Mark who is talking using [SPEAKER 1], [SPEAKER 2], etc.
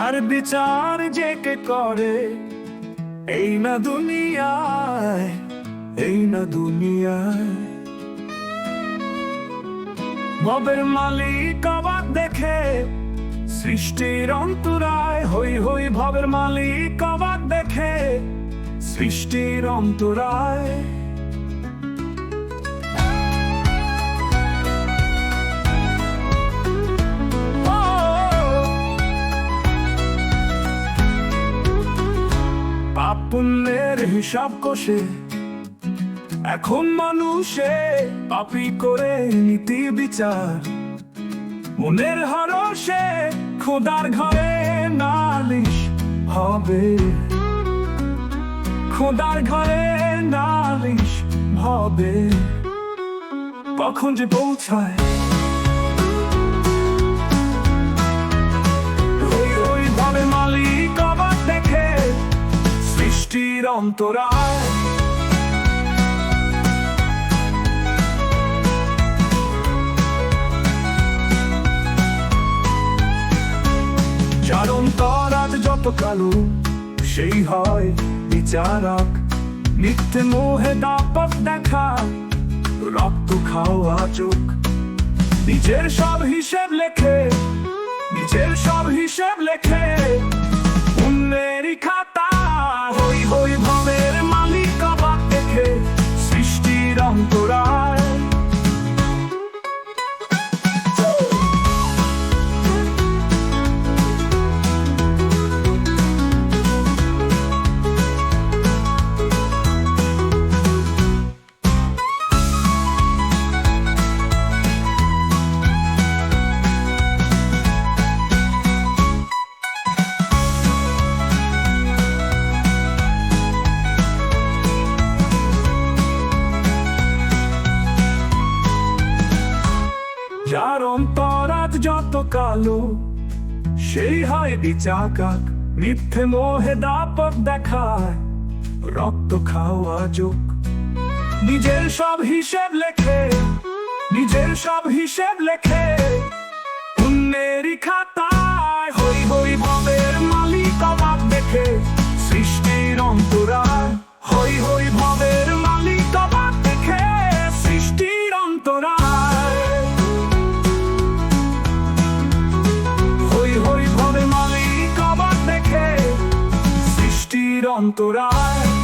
[SPEAKER 1] তার বিচার যে কে করে? এই না দুনিয়ায়, এই না দুনিয়ায়। ভবের মালিক অবাক দেখে, সৃষ্টির অন্তরায়, হই হই ভবের মালিক অবাক দেখে, সৃষ্টির অন্তরায়। পুণ্যের হিসাব কষে। এখন মানুষে পাপি করে নীতি বিচার। মনের হরসে খোদার ঘরে নালিশ হবে। খোদার ঘরে নালিশ হবে। কখন যে পৌঁছায় অন্তরায়। অন্তর আজ যত কালো, সেই হয় বিচারক। মিথ্যে মোহে দাপট দেখা, রক্ত খাওয়া চোখ। নিজের সব হিসেব লেখে, নিজের সব হিসেব লেখে। পুণ্যেরই যার অন্তর আজ যত কালো, সেই হয় বিচাকাক মিথ্যে মোহে দাপক দেখায়, রক্ত খাওয়া যোগ। নিজের সব হিসেব লেখে, নিজের সব হিসেব লেখে, পুণ্যেরই খাতায় অন্তরায়